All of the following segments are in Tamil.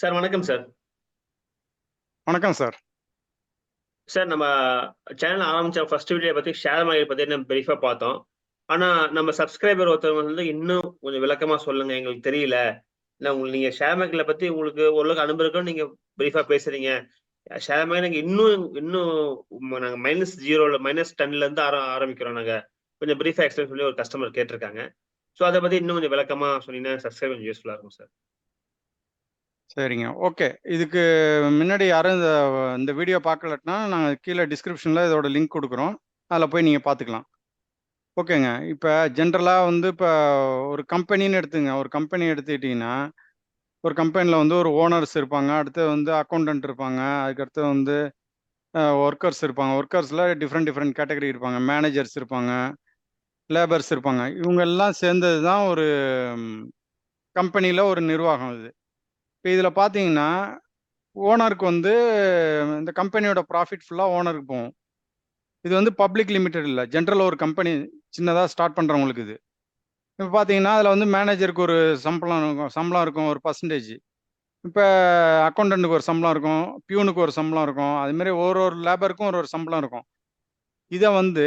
சார் வணக்கம் சார். வணக்கம் சார். சார் நம்ம சேனல் ஆரம்பிச்ச ஃபர்ஸ்ட் வீடியோ பத்தி ஷேர் மார்க்கெட் பத்தி நம்ம பிரீஃபா பார்த்தோம். ஆனா நம்ம சப்ஸ்கிரைபர் ஒருத்தவங்க வந்து இன்னும் கொஞ்சம் விளக்கமா சொல்லுங்க எங்களுக்கு தெரியல. இல்ல உங்களுக்கு நீங்க ஷேர் மார்க்கெட்ல பத்தி உங்களுக்கு ஓரளவுக்கு அனுபவம் இருக்குன்னு நீங்க பிரீஃபா பேசுறீங்க. ஷேர் மார்க்கெட் நாங்க இன்னும் இன்னும் நாங்க மைனஸ் 0ல மைனஸ் 10ல இருந்து ஆர ஆரம்பிக்கிறோம் நாங்க. கொஞ்சம் பிரீஃபா எக்ஸ்பிளைன் சொல்லி ஒரு கஸ்டமர் கேட்டிருக்காங்க. ஸோ அத பத்தி இன்னும் கொஞ்சம் விளக்கமா சொன்னீங்கன்னா சப்ஸ்கிரைபர் கொஞ்சம் யூஸ்ஃபுல்லா இருக்கும் சார். சரிங்க. ஓகே. இதுக்கு முன்னாடி யாரும் இந்த இந்த வீடியோ பார்க்கலட்னா, நாங்கள் கீழே டிஸ்கிரிப்ஷனில் இதோட லிங்க் கொடுக்குறோம் அதில் போய் நீங்கள் பார்த்துக்கலாம். ஓகேங்க. இப்போ ஜென்ரலாக வந்து இப்போ ஒரு கம்பெனின்னு எடுத்துங்க. ஒரு கம்பெனி எடுத்துக்கிட்டிங்கன்னா ஒரு கம்பெனியில் வந்து ஒரு ஓனர்ஸ் இருப்பாங்க. அடுத்து வந்து அக்கௌண்டன்ட் இருப்பாங்க. அதுக்கடுத்து வந்து ஒர்க்கர்ஸ் இருப்பாங்க. ஒர்க்கர்ஸில் டிஃப்ரெண்ட் டிஃப்ரெண்ட் கேட்டகரி இருப்பாங்க. மேனேஜர்ஸ் இருப்பாங்க. லேபர்ஸ் இருப்பாங்க. இவங்க எல்லாம் சேர்ந்தது தான் ஒரு கம்பெனியில் ஒரு நிர்வாகம் இது. இப்போ இதில் பார்த்தீங்கன்னா, ஓனருக்கு வந்து இந்த கம்பெனியோட ப்ராஃபிட் ஃபுல்லாக ஓனருக்கு போகும். இது வந்து பப்ளிக் லிமிடெட் இல்லை ஜென்ரலாக ஒரு கம்பெனி சின்னதாக ஸ்டார்ட் பண்ணுறவங்களுக்கு இது. இப்போ பார்த்தீங்கன்னா, அதில் வந்து மேனேஜருக்கு ஒரு சம்பளம் இருக்கும் சம்பளம் இருக்கும் ஒரு பர்சன்டேஜ் இப்போ அக்கௌண்டண்ட்டுக்கு ஒரு சம்பளம் இருக்கும். பியூனுக்கு ஒரு சம்பளம் இருக்கும். அதுமாரி ஒரு ஒரு லேபருக்கும் ஒரு ஒரு சம்பளம் இருக்கும். இதை வந்து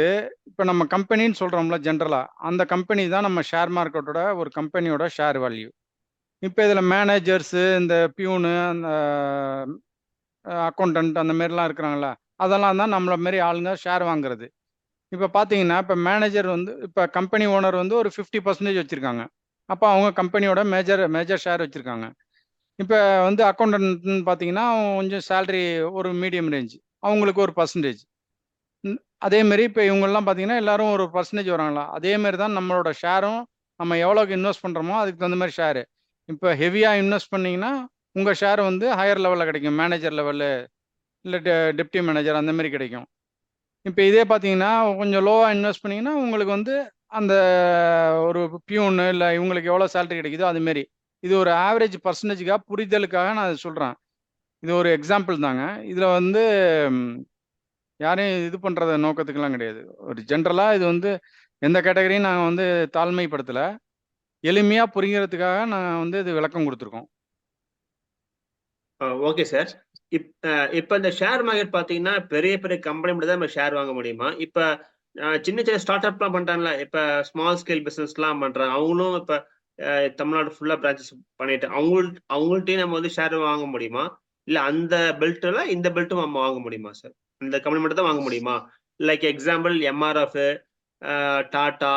இப்போ நம்ம கம்பெனின்னு சொல்கிறோம்ல ஜென்ரலாக அந்த கம்பெனி தான் நம்ம ஷேர் மார்க்கெட்டோட ஒரு கம்பெனியோட ஷேர் வேல்யூ. இப்போ இதில் மேனேஜர்ஸு இந்த பியூனு, அந்த அக்கௌண்டன்ட் அந்த மாரிலாம் இருக்கிறாங்கல்ல, அதெல்லாம் தான் நம்மள மாரி ஆளுங்க ஷேர் வாங்குறது. இப்போ பார்த்தீங்கன்னா, இப்போ மேனேஜர் வந்து இப்போ கம்பெனி ஓனர் வந்து ஒரு ஃபிஃப்டி பர்சன்டேஜ் வச்சுருக்காங்க அப்போ அவங்க கம்பெனியோட மேஜர் மேஜர் ஷேர் வச்சுருக்காங்க இப்போ வந்து அக்கௌண்டன்ட்னு பார்த்தீங்கன்னா, கொஞ்சம் சேலரி ஒரு மீடியம் ரேஞ்ச். அவங்களுக்கு ஒரு பர்சன்டேஜ் அதேமாரி இப்போ இவங்கெல்லாம் பார்த்தீங்கன்னா, எல்லாரும் ஒரு பர்சன்டேஜ் வராங்களா, அதேமாரி தான் நம்மளோட ஷேரும் நம்ம எவ்வளோக்கு இன்வெஸ்ட் பண்ணுறோமோ அதுக்கு தகுந்த மாதிரி ஷேரு. இப்போ ஹெவியாக இன்வெஸ்ட் பண்ணிங்கன்னா உங்கள் ஷேர் வந்து ஹையர் லெவலில் கிடைக்கும். மேனேஜர் லெவலு, இல்லை டெ டெப்டி மேனேஜர் அந்த மாதிரி கிடைக்கும். இப்போ இதே பார்த்தீங்கன்னா, கொஞ்சம் லோவாக இன்வெஸ்ட் பண்ணிங்கன்னா உங்களுக்கு வந்து அந்த ஒரு பியூனு இல்லை இவங்களுக்கு எவ்வளோ சேலரி கிடைக்குதோ அது மாரி. இது ஒரு ஆவரேஜ் பர்சன்டேஜுக்காக புரிதலுக்காக நான் அதை சொல்கிறேன் இது ஒரு எக்ஸாம்பிள் தாங்க. இதில் வந்து யாரையும் இது பண்ணுறத நோக்கத்துக்கெலாம் கிடையாது. ஒரு ஜென்ரலாக இது வந்து எந்த கேட்டகரியும் நாங்கள் வந்து தாழ்மைப்படுத்தலை எளிமையா புரிகிறதுக்காக நான் வந்து இது விளக்கம் கொடுத்துருக்கோம் ஆ ஓகே சார். இப் இப்போ இப்ப இந்த ஷேர் மார்க்கெட் பார்த்தீங்கன்னா, பெரிய பெரிய கம்பெனி மட்டும் தான் நம்ம ஷேர் வாங்க முடியுமா? இப்ப சின்ன சின்ன ஸ்டார்ட் அப்லாம் பண்றாங்கல்ல. இப்ப ஸ்மால் ஸ்கேல் பிஸ்னஸ்லாம் பண்றாங்க. அவங்களும் இப்ப தமிழ்நாடு ஃபுல்லா பிரான்சஸ் பண்ணிட்டு அவங்கள அவங்கள்ட்டையும் நம்ம வந்து ஷேர் வாங்க முடியுமா? இல்ல அந்த பெல்ட்ல இந்த பெல்ட்டும் நம்ம வாங்க முடியுமா சார்? இந்த கம்பெனி மட்டும் தான் வாங்க முடியுமா? லைக் எக்ஸாம்பிள் எம்ஆர்எஃப், டாடா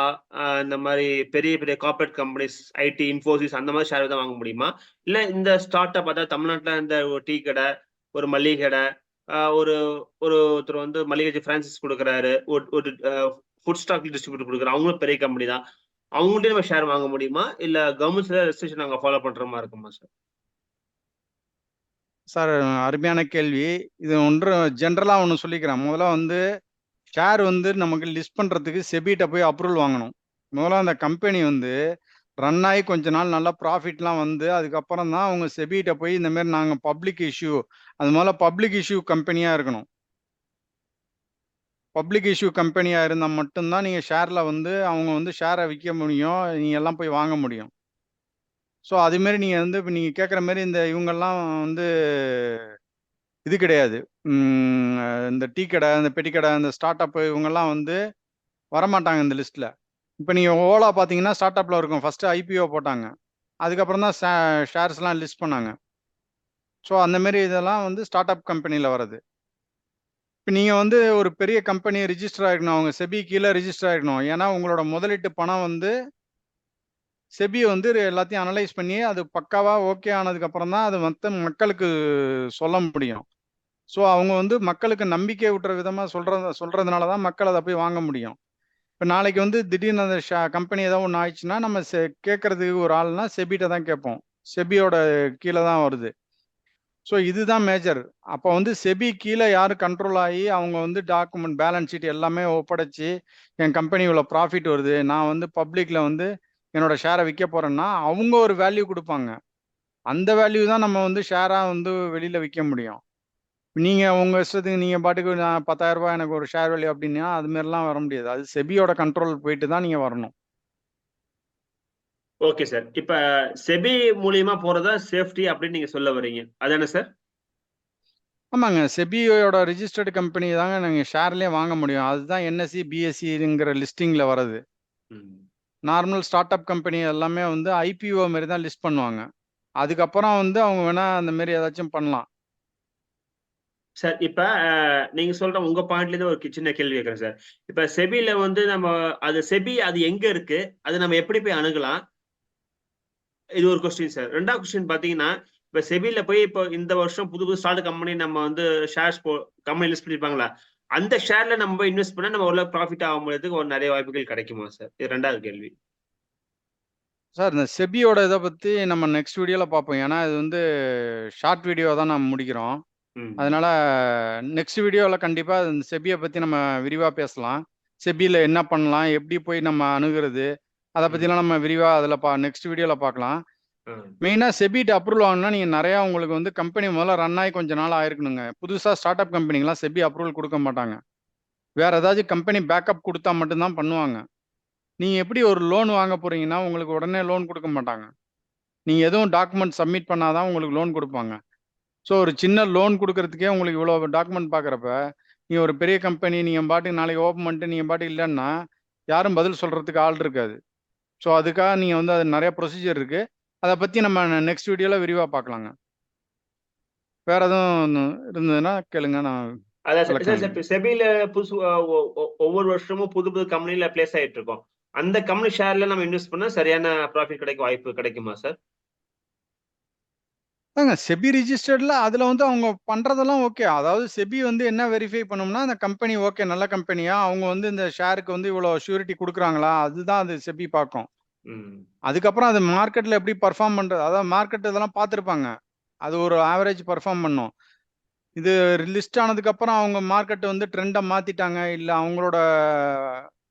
இந்த மாதிரி பெரிய பெரிய கார்ப்பரேட் கம்பெனிஸ், ஐடி, இன்ஃபோசிஸ் அந்த மாதிரி ஷேர் தான் வாங்க முடியுமா? இல்லை இந்த ஸ்டார்ட் அப் அதாவது தமிழ்நாட்டில் இந்த ஒரு டீ கடை, ஒரு மளிகை கடை, ஒரு ஒரு ஒருத்தர் வந்து மளிகை ஃப்ரான்சிஸ் கொடுக்குறாரு ஒரு ஒரு ஃபுட் ஸ்டாக் டிஸ்ட்ரிபியூட்டர் கொடுக்குறாரு அவங்களும் பெரிய கம்பெனி தான். அவங்கள்ட்டயும் நம்ம ஷேர் வாங்க முடியுமா? இல்லை கவர்மெண்ட்ஸ்ல ரெஸ்ட்ரிக்ஷன் நாங்கள் ஃபாலோ பண்ற மாதிரி இருக்குமா சார்? சார் அருமையான கேள்வி. இது ஒன்று ஜென்ரலாக ஒன்று சொல்லிக்கிறேன். முதல்ல வந்து ஷேர் வந்து நமக்கு லிஸ்ட் பண்ணுறதுக்கு செபிட்ட போய் அப்ரூவல் வாங்கணும். முதல்ல அந்த கம்பெனி வந்து ரன் ஆகி கொஞ்ச நாள் நல்லா ப்ராஃபிட்லாம் வந்து, அதுக்கப்புறம் தான் அவங்க செபிட்ட போய் இந்த மாதிரி நாங்கள் பப்ளிக் இஷ்யூ அது முதல்ல பப்ளிக் இஷ்யூ கம்பெனியாக இருக்கணும். பப்ளிக் இஷ்யூ கம்பெனியாக இருந்தால் மட்டும்தான் நீங்கள் ஷேரில் வந்து அவங்க வந்து ஷேரை விற்க முடியும். நீங்கள் எல்லாம் போய் வாங்க முடியும். ஸோ அதுமாரி நீங்கள் வந்து இப்போ நீங்கள் கேட்குற மாரி இந்த இவங்கெல்லாம் வந்து இது கிடையாது. இந்த டீ கடை, இந்த பெட்டி கடை, இந்த ஸ்டார்ட் அப் இவங்கெல்லாம் வந்து வரமாட்டாங்க இந்த லிஸ்ட்டில் இப்போ நீங்கள் ஓலா பார்த்தீங்கன்னா, ஸ்டார்ட் அப்பில் இருக்கும். ஃபஸ்ட்டு ஐபிஓ போட்டாங்க. அதுக்கப்புறம் தான் ஷே ஷேர்ஸ்லாம் லிஸ்ட் பண்ணாங்க. ஸோ அந்தமாரி இதெல்லாம் வந்து ஸ்டார்ட் அப் கம்பெனியில் வர்றது. இப்போ நீங்கள் வந்து ஒரு பெரிய கம்பெனி ரிஜிஸ்டர் ஆகிருக்கணும் அவங்க செபி கீழே ரிஜிஸ்டர் ஆயிருக்கணும். ஏன்னா உங்களோட முதலீட்டு பணம் வந்து செபி வந்து எல்லாத்தையும் அனலைஸ் பண்ணி அது பக்காவாக ஓகே ஆனதுக்கப்புறம் தான் அது மத்த மக்களுக்கு சொல்ல முடியும். ஸோ அவங்க வந்து மக்களுக்கு நம்பிக்கை விட்டுற விதமாக சொல்றத சொல்றதுனால தான் மக்கள் அதை போய் வாங்க முடியும். இப்போ நாளைக்கு வந்து திடீர்னு அந்த ஷா கம்பெனி ஏதாவது ஒன்று ஆயிடுச்சுன்னா, நம்ம செ கேட்கறதுக்கு ஒரு ஆள்னா செபிட்ட தான் கேட்போம். செபியோட கீழே தான் வருது. ஸோ இதுதான் மேஜர். அப்போ வந்து செபி கீழே யார் கண்ட்ரோல் ஆகி அவங்க வந்து டாக்குமெண்ட் பேலன்ஸ் ஷீட் எல்லாமே ஒப்படைச்சி என் கம்பெனி இவ்வளோ ப்ராஃபிட் வருது. நான் வந்து பப்ளிக்ல வந்து என்னோட ஷேரை விற்க போகிறேன்னா அவங்க ஒரு வேல்யூ கொடுப்பாங்க அந்த வேல்யூ தான் நம்ம வந்து ஷேராக வந்து வெளியில் விற்க முடியும். நீங்க உங்க இஷ்டத்துக்கு நீங்க பாட்டுக்கு நான் ரூ. 10,000 எனக்கு ஒரு ஷேர் வேல்யூ அப்டின்னா, அது மாரிலாம் வர முடியாது. அது செபியோட கண்ட்ரோல் போயிட்டு தான் நீங்க வரணும். Okay sir. இப்ப செபி மூலியமா போறதா சேஃப்டி அப்படின்னு நீங்க சொல்ல வர்றீங்க. அதானே சார்? ஆமாங்க. செபியோட ரிஜிஸ்டர்ட் கம்பெனி தாங்க நீங்க ஷேர்லயே வாங்க முடியும். அதுதான் என்எஸ்இ, பிஎஸ்இங்கிற லிஸ்டிங்ல வர்றது. நார்மல் ஸ்டார்ட் அப் கம்பெனி எல்லாமே வந்து ஐபிஓ மாரி தான் லிஸ்ட் பண்ணுவாங்க. அதுக்கப்புறம் வந்து அவங்க வேணா அந்த மாரி ஏதாச்சும் பண்ணலாம். சார், இப்ப நீங்க சொல்ற உங்க பாயிண்ட்லேருந்து ஒரு சின்ன கேள்வி கேட்கறேன் சார். இப்ப செபில வந்து நம்ம அது செபி அது எங்க இருக்கு? அது நம்ம எப்படி போய் அணுகலாம்? இது ஒரு கொஸ்டின் சார். ரெண்டாவது கொஸ்டின் பார்த்தீங்கன்னா, இப்ப செபில போய் இப்போ இந்த வருஷம் புது புது ஸ்டார்ட் கம்பெனி நம்ம வந்து ஷேர்ஸ் போ கம்பெனி லிஸ்ட் பண்ணியிருப்பாங்களா? அந்த ஷேர்ல நம்ம இன்வெஸ்ட் பண்ணா நம்ம ஓரளவு ப்ராஃபிட் ஆக முடியறதுக்கு ஒரு நிறைய வாய்ப்புகள் கிடைக்குமா சார்? இது ரெண்டாவது கேள்வி. சார், இந்த செபியோட இதை பத்தி நம்ம நெக்ஸ்ட் வீடியோல பார்ப்போம். ஏன்னா, இது வந்து ஷார்ட் வீடியோ தான் நம்ம முடிக்கிறோம். அதனால நெக்ஸ்ட் வீடியோல கண்டிப்பா இந்த செபிய பத்தி நம்ம விரிவா பேசலாம். செபில என்ன பண்ணலாம்? எப்படி போய் நம்ம அணுகுறது? அத ம். பத்திலாம் நம்ம விரிவா அதுல பா நெக்ஸ்ட் வீடியோல பார்க்கலாம். ம். மெயினா செபிட்ட அப்ரூவல் வாங்கணும்னா, நீங்க நெறையா உங்களுக்கு வந்து கம்பெனி முதல்ல ரன் ஆகி கொஞ்ச நாள் ஆயிருக்கணுங்க. புதுசா ஸ்டார்ட் அப் கம்பெனிங்கலாம் செபி அப்ரூவல் குடுக்க மாட்டாங்க. வேற ஏதாச்சும் கம்பெனி பேக்கப் குடுத்தா மட்டும் தான் பண்ணுவாங்க. நீங்க எப்படி ஒரு லோன் வாங்க போறீங்கன்னா, உங்களுக்கு உடனே லோன் குடுக்க மாட்டாங்க. நீங்க எதுவும் டாக்குமெண்ட் சப்மிட் பண்ணா தான் உங்களுக்கு லோன் குடுப்பாங்க. ஸோ ஒரு சின்ன லோன் குடுக்கறதுக்கே உங்களுக்கு இவ்வளோ டாக்குமெண்ட் பார்க்குறப்ப, நீங்க ஒரு பெரிய கம்பெனி நீங்க பாட்டுக்கு நாளைக்கு ஓப்பன் பண்ணிட்டு நீங்க பாட்டுக்கு இல்லன்னா, யாரும் பதில் சொல்றதுக்கு ஆள் இருக்காது. ஸோ அதுக்காக நீங்க வந்து அது நெறைய ப்ரொசீஜர் இருக்கு. அத பத்தி நம்ம நெக்ஸ்ட் வீடியோல விரிவா பார்க்கலாங்க. வேற எதுவும் இருந்ததுன்னா கேளுங்க. நான் செபில புதுசு ஒவ்வொரு வருஷமும் புது புது கம்பெனில பிளேஸ் ஆயிட்டு இருக்கோம். அந்த கம்பெனி ஷேர்ல நம்ம இன்வெஸ்ட் பண்ணா சரியான ப்ராஃபிட் கிடைக்க வாய்ப்பு கிடைக்குமா சார்? அதாங்க செபி ரிஜிஸ்டர்ட்ல அதுல வந்து அவங்க பண்றதெல்லாம் ஓகே. அதாவது செபி வந்து என்ன வெரிஃபை பண்ணும்னா, அந்த கம்பெனி ஓகே நல்ல கம்பெனியா, அவங்க வந்து இந்த ஷேருக்கு வந்து இவ்வளோ ஷ்யூரிட்டி குடுக்குறாங்களா? அதுதான் அது செபி பார்க்கும். அதுக்கப்புறம் அது மார்க்கெட்ல எப்படி பெர்ஃபார்ம் பண்றது? அதாவது மார்க்கெட் இதெல்லாம் பார்த்துருப்பாங்க. அது ஒரு ஆவரேஜ் பெர்ஃபார்ம் பண்ணும். இது லிஸ்ட் ஆனதுக்கப்புறம் அவங்க மார்க்கெட் வந்து ட்ரெண்ட மாத்திட்டாங்க. இல்ல அவங்களோட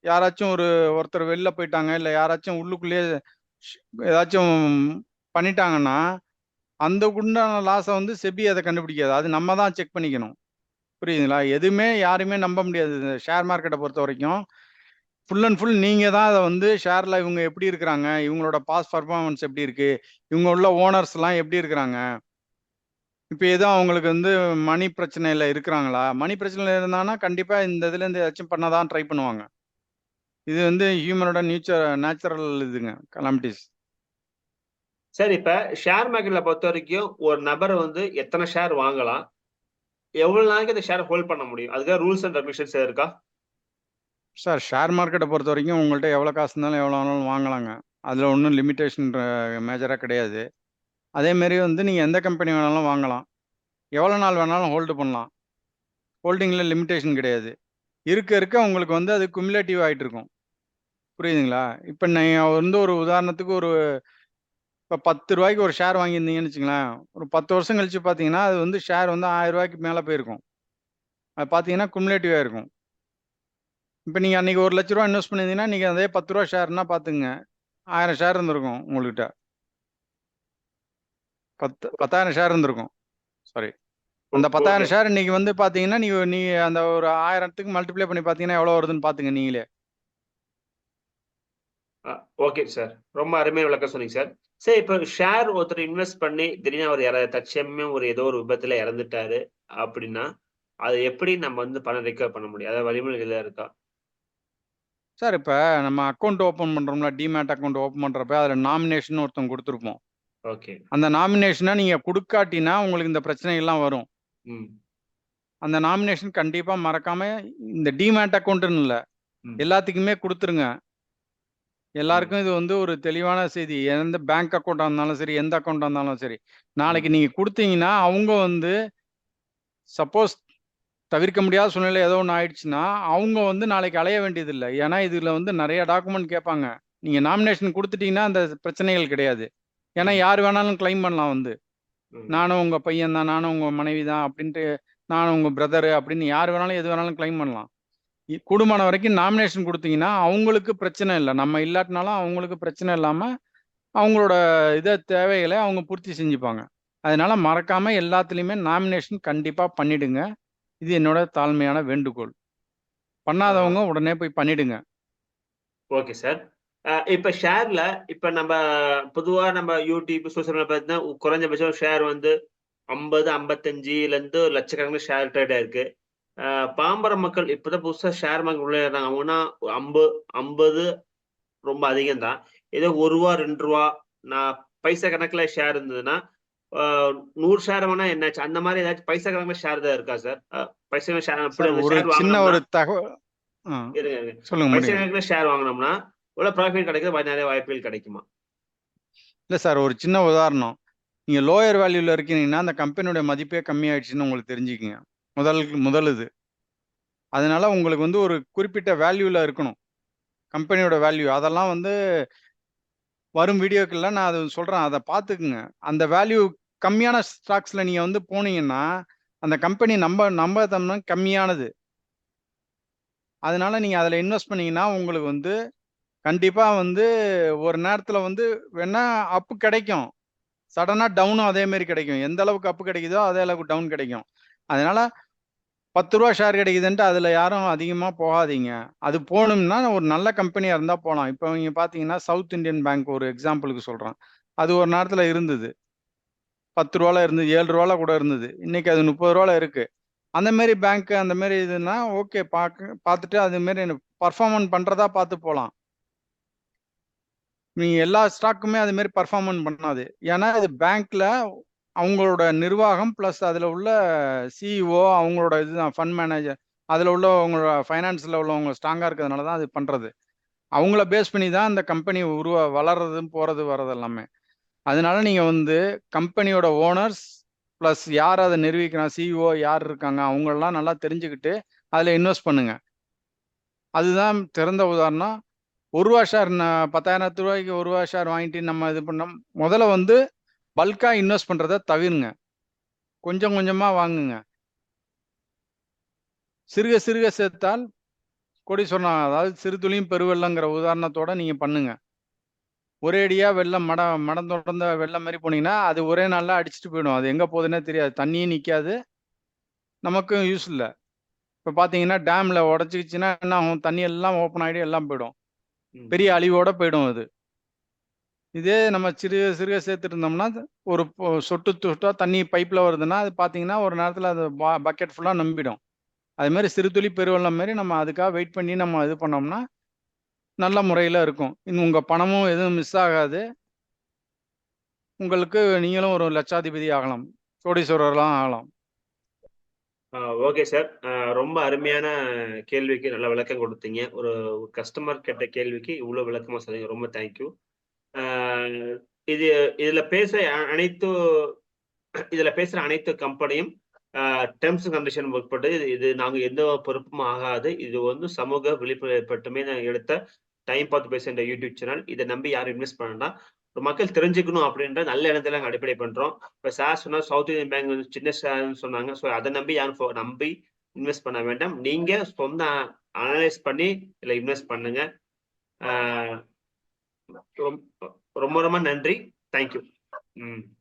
யாராச்சும் ஒரு ஒருத்தர் வெளில போயிட்டாங்க. இல்ல யாராச்சும் உள்ளுக்குள்ளேயே ஏதாச்சும் பண்ணிட்டாங்கன்னா, அந்த உண்டான லாஸை வந்து செபி அதை கண்டுபிடிக்காது. அது நம்ம தான் செக் பண்ணிக்கணும். புரியுதுங்களா? எதுவுமே யாருமே நம்ப முடியாது. இந்த ஷேர் பொறுத்த வரைக்கும் ஃபுல் அண்ட் ஃபுல் நீங்கள் தான் அதை வந்து ஷேரில் இவங்க எப்படி இருக்கிறாங்க? இவங்களோட பாஸ் பர்ஃபார்மன்ஸ் எப்படி இருக்குது இவங்க உள்ள ஓனர்ஸ்லாம் எப்படி இருக்கிறாங்க? இப்போ எதுவும் அவங்களுக்கு வந்து மணி பிரச்சனையில் இருக்கிறாங்களா? மணி பிரச்சனையில் இருந்தாங்கன்னா, கண்டிப்பாக இந்த இதுலேருந்து ஏதாச்சும் பண்ண தான் ட்ரை பண்ணுவாங்க. இது வந்து ஹியூமனோட நியூச்சர் நேச்சுரல் இதுங்க. கலாமிட்டீஸ். சார், இப்ப ஷேர் மார்க்கெட்ல பொறுத்தவரைக்கும் ஒரு நபர் வந்து எத்தனை ஷேர் வாங்கலாம்? எவ்வளவு நாளைக்கு அந்த ஷேர் ஹோல்ட் பண்ண முடியும்? அதுக்காக ரூல்ஸ் அண்ட் ரெகுலேஷன்ஸ் இருக்கா? சார், ஷேர் மார்க்கெட்டை பொறுத்த வரைக்கும் உங்கள்கிட்ட எவ்வளோ காசு இருந்தாலும் எவ்வளோ வேணாலும் வாங்கலாங்க. அதில் ஒன்றும் லிமிட்டேஷன் மேஜராக கிடையாது. அதேமாரி வந்து நீங்கள் எந்த கம்பெனி வேணாலும் வாங்கலாம். எவ்வளோ நாள் வேணாலும் ஹோல்டு பண்ணலாம். ஹோல்டிங்கில் லிமிட்டேஷன் கிடையாது. இருக்க இருக்க உங்களுக்கு வந்து அது குமுலேட்டிவ் ஆகிட்டு இருக்கும். புரியுதுங்களா? இப்போ நீங்கள் வந்து ஒரு உதாரணத்துக்கு ஒரு இப்ப ரூ. 10க்கு ஒரு ஷேர் வாங்கியிருந்தீங்கன்னு வச்சுக்கங்களேன். ஒரு 10 வருஷம் கழிச்சு பார்த்தீங்கன்னா, அது வந்து ஷேர் வந்து ரூ. 1000க்கு மேல போயிருக்கும். அது பார்த்தீங்கன்னா குமுலேட்டிவா இருக்கும். இப்ப நீங்க அன்னைக்கு ரூ. 1,00,000 இன்வெஸ்ட் பண்ணியிருந்தீங்கன்னா, இன்னைக்கு அதே ரூ. 10 ஷேர்னா பார்த்துக்கங்க. 1000 ஷேர் இருந்திருக்கும் உங்கள்கிட்ட. 10 10,000 ஷேர் இருந்திருக்கும். சாரி. அந்த 10,000 ஓகே. ஷேர் இன்னைக்கு வந்து பார்த்தீங்கன்னா, நீங்க நீ அந்த ஒரு 1000த்துக்கு மல்டிப்ளை பண்ணி பார்த்தீங்கன்னா, எவ்வளோ வருதுன்னு பார்த்துங்க நீங்களே. Okay sir. ரொம்ப அருமையா விளக்கம் சொன்னீங்க சார். சார், இப்ப ஷேர் ஒருத்தர் இன்வெஸ்ட் பண்ணி திடீர்னு அவர் யாராவது தற்சமயம் ஒரு ஏதோ ஒரு விபத்துல இறந்துட்டாரு அப்படின்னா, அத எப்படி நம்ம வந்து பணம் ரிகவர் பண்ண முடியும்? அதாவது வழிமுறைகள் இருக்கா? சார், இப்ப நம்ம அக்கவுண்ட் ஓப்பன் பண்றோம்ல, டிமேட் அக்கவுண்ட் ஓப்பன் பண்றப்ப அதுல நாமினேஷன் ஒருத்தவங்க குடுத்துருப்போம். ஓகே. அந்த நாமினேஷன நீங்க குடுக்காட்டினா, உங்களுக்கு இந்த பிரச்சனைகள்லாம் வரும். அந்த நாமினேஷன் கண்டிப்பா மறக்காம இந்த டிமேட் அக்கவுண்ட்ன்னு இல்ல. எல்லாத்துக்குமே குடுத்துருங்க. எல்லாருக்கும் இது வந்து ஒரு தெளிவான செய்தி. எந்த பேங்க் அக்கவுண்டா இருந்தாலும் சரி, எந்த அக்கவுண்டா இருந்தாலும் சரி. நாளைக்கு ம். நீங்க குடுத்தீங்கன்னா, அவங்க வந்து சப்போஸ் தவிர்க்க முடியாத சூழ்நிலை ஏதோ ஒண்ணு ஆயிடுச்சுன்னா, அவங்க வந்து நாளைக்கு அலைய வேண்டியதில்ல. ஏன்னா, இதுல வந்து நெறைய டாக்குமெண்ட் கேட்பாங்க. நீங்க நாமினேஷன் குடுத்துட்டீங்கன்னா, அந்த பிரச்சனைகள் கிடையாது. ஏன்னா. யார் வேணாலும் கிளைம் பண்ணலாம் வந்து. நானும் உங்க பையன் தான், நானும் உங்க மனைவி தான் அப்படின்ட்டு, நானும் உங்க பிரதர் அப்படின்னு யார் வேணாலும், எது வேணாலும் கிளைம் பண்ணலாம். இ கூடுமான வரைக்கும் நாமினேஷன் கொடுத்தீங்கன்னா அவங்களுக்கு பிரச்சனை இல்லை நம்ம இல்லாட்டினாலும் அவங்களுக்கு பிரச்சனை இல்லாமல் அவங்களோட இதை தேவைகளை அவங்க பூர்த்தி செஞ்சுப்பாங்க. அதனால மறக்காம எல்லாத்துலேயுமே நாமினேஷன் கண்டிப்பாக பண்ணிடுங்க. இது என்னோட தாழ்மையான வேண்டுகோள். பண்ணாதவங்க உடனே போய் பண்ணிடுங்க. Okay sir. இப்ப ஷேர்ல இப்ப நம்ம பொதுவா நம்ம யூடியூப் சோசியல் மீடியா பார்த்தீங்கன்னா குறைஞ்சபட்சம் ஷேர் வந்து ஐம்பது ஐம்பத்தஞ்சுல இருந்து ஒரு லட்சக்கணக்கில் ஷேர் ட்ரேட் ஆயிருக்கு பாமர மக்கள் இப்பதான் புதுசா ஷேர் மார்க்கெட் உள்ள ஏறாங்க அவங்கன்னா ஐம்பது ஐம்பது ரொம்ப அதிகம் தான் ஏதோ ஒரு ரூபா ரெண்டு ரூபா நான் பைசா கணக்குல ஷேர் இருந்ததுன்னா நூறு ஷேர் வேணா என்னாச்சு? அந்த மாதிரி ஏதாச்சும் பைசா கணக்குல ஷேர் தான் இருக்கா சார் பைசா ஷேர் சின்ன ஒரு தகவல் பைசா கணக்குல ஷேர் வாங்கினோம்னா இவ்வளவு ப்ராஃபிட் கிடைக்கிறது நிறைய வாய்ப்புகள் கிடைக்குமா? இல்லை சார் ஒரு சின்ன உதாரணம். நீங்கள் லோயர் வேல்யூவில் இருக்கீங்கன்னா அந்த கம்பெனியோட மதிப்பே கம்மியாயிடுச்சுன்னு உங்களுக்கு தெரிஞ்சுக்கிங்க. முதல் முதல் இது அதனால உங்களுக்கு வந்து ஒரு குறிப்பிட்ட வேல்யூவில் இருக்கணும். கம்பெனியோட வேல்யூ அதெல்லாம் வந்து வரும் வீடியோக்கெல்லாம் நான் அது சொல்கிறேன் அதை பார்த்துக்குங்க அந்த வேல்யூ கம்மியான ஸ்டாக்ஸில் நீங்கள் வந்து போனீங்கன்னா அந்த கம்பெனி நம்ப நம்பத்தம்னா கம்மியானது. அதனால நீங்கள் அதில் இன்வெஸ்ட் பண்ணீங்கன்னா உங்களுக்கு வந்து கண்டிப்பாக வந்து ஒரு நேரத்தில் வந்து வேணா அப்பு கிடைக்கும். சடனாக டவுனும் அதே மாதிரி கிடைக்கும். எந்த அளவுக்கு அப்பு கிடைக்குதோ அதே அளவுக்கு டவுன் கிடைக்கும். அதனால பத்து ரூபா ஷேர் கிடைக்குதுன்ட்டு அதில் யாரும் அதிகமாக போகாதீங்க. அது போகணும்னா ஒரு நல்ல கம்பெனியாக இருந்தால் போகலாம் இப்போ நீங்கள் பார்த்தீங்கன்னா சவுத் இந்தியன் பேங்க் ஒரு எக்ஸாம்பிளுக்கு சொல்கிறேன் அது ஒரு நேரத்தில் இருந்தது. பத்து ரூபால இருந்தது ஏழு ரூபால கூட இருந்தது. இன்னைக்கு அது முப்பது ரூபால இருக்கு. அந்த மாதிரி பேங்க் அந்த மாதிரி இதுன்னா ஓகே பார்க்க பார்த்துட்டு அது மாதிரி பர்ஃபார்மன்ஸ் பண்ணுறதா பார்த்து போகலாம் நீங்கள் எல்லா ஸ்டாக்குமே அது மாதிரி பர்ஃபார்மன்ஸ் பண்ணாது. ஏன்னா இது பேங்க்ல அவங்களோட நிர்வாகம் ப்ளஸ் அதில் உள்ள சிஇஓ அவங்களோட இதுதான் ஃபண்ட் மேனேஜர் அதில் உள்ள அவங்களோட ஃபைனான்ஸில் உள்ளவங்க ஸ்ட்ராங்காக இருக்கிறதுனால தான் அது பண்ணுறது அவங்கள பேஸ் பண்ணி தான் அந்த கம்பெனி உருவா வளர்றதும் போகிறது வர்றது எல்லாமே. அதனால நீங்கள் வந்து கம்பெனியோட ஓனர்ஸ் ப்ளஸ் யார் அதை நிரூபிக்கிறான் சிஇஓ யார் இருக்காங்க அவங்களெலாம் நல்லா தெரிஞ்சுக்கிட்டு அதில் இன்வெஸ்ட் பண்ணுங்க. அதுதான் திறந்த உதாரணம். ஒரு ரூபா ஷேர் பத்தாயிரத்து ரூபாய்க்கு ஒரு ரூபா ஷேர் வாங்கிட்டு நம்ம இது பண்ணோம். முதல்ல வந்து பல்காக இன்வெஸ்ட் பண்ணுறத தவிருங்க. கொஞ்சம் கொஞ்சமாக வாங்குங்க. சிறுக சிறுக சேர்த்தால் கோடீஸ்வரன் அதாவது சிறு துளியும் பெருவெள்ளங்கிற உதாரணத்தோட நீங்கள் பண்ணுங்க. ஒரேடியாக வெள்ளம் மட மடம் தொடர்ந்த வெள்ளம் மாதிரி போனீங்கன்னா அது ஒரே நாளில் அடிச்சுட்டு போயிடும். அது எங்கே போகுதுன்னே தெரியாது. தண்ணியும் நிற்காது நமக்கும் யூஸ் இல்லை. இப்போ பார்த்தீங்கன்னா டேமில் உடச்சிக்கிச்சுன்னா என்ன ஆகும்? தண்ணி எல்லாம் ஓப்பன் ஆகிட்டு எல்லாம் போயிடும். பெரிய அழிவோட போயிடும் அது. இதே நம்ம சிறுக சிறுக சேர்த்துட்டு இருந்தோம்னா ஒரு சொட்டு சொட்டா தண்ணி பைப்பில் வருதுன்னா அது பார்த்தீங்கன்னா ஒரு நேரத்தில் அது பக்கெட் ஃபுல்லாக நம்பிடும். அது மாதிரி சிறு துளி பெருவெள்ளம் மாதிரி நம்ம அதுக்காக வெயிட் பண்ணி நம்ம இது பண்ணோம்னா நல்ல முறையில் இருக்கும். இன்னும் உங்கள் பணமும் எதுவும் மிஸ் ஆகாது. உங்களுக்கு நீங்களும் ஒரு லட்சாதிபதி ஆகலாம். கோடீஸ்வரர்லாம் ஆகலாம். Okay sir. ரொம்ப அருமையான கேள்விக்கு நல்ல விளக்கம் கொடுத்தீங்க. ஒரு கஸ்டமர் கேட்ட கேள்விக்கு இவ்வளோ விளக்கமாக சொல்லுங்க ரொம்ப தேங்க்யூ இது இதுல பேச அனைத்து இதுல பேசுற அனைத்து கம்பெனியும் டெர்ம்ஸ் கண்டிஷன் உட்பட்டு இது இது நாங்க எந்த பொறுப்பும் ஆகாது. இது வந்து சமூக விழிப்புணர்வு ஏற்பட்டுமே நாங்கள் எடுத்த டைம் பார்த்து பேசுகிற யூடியூப் சேனல் இதை நம்பி யாரும் இன்வெஸ்ட் பண்ணா ஒரு மக்கள் தெரிஞ்சுக்கணும் அப்படின்ற நல்ல இடத்துல நாங்கள் அடிப்படை பண்றோம். இப்போ சார் சொன்னா சவுத் இந்தியன் பேங்க் வந்து சின்ன சார்னு சொன்னாங்க. ஸோ அதை நம்பி யாரும் நம்பி இன்வெஸ்ட் பண்ண வேண்டாம். நீங்க சொந்த அனலைஸ் பண்ணி இதில் இன்வெஸ்ட் பண்ணுங்க. ரொம்ப ரொம்ப நன்றி. தேங்க்யூ ம்.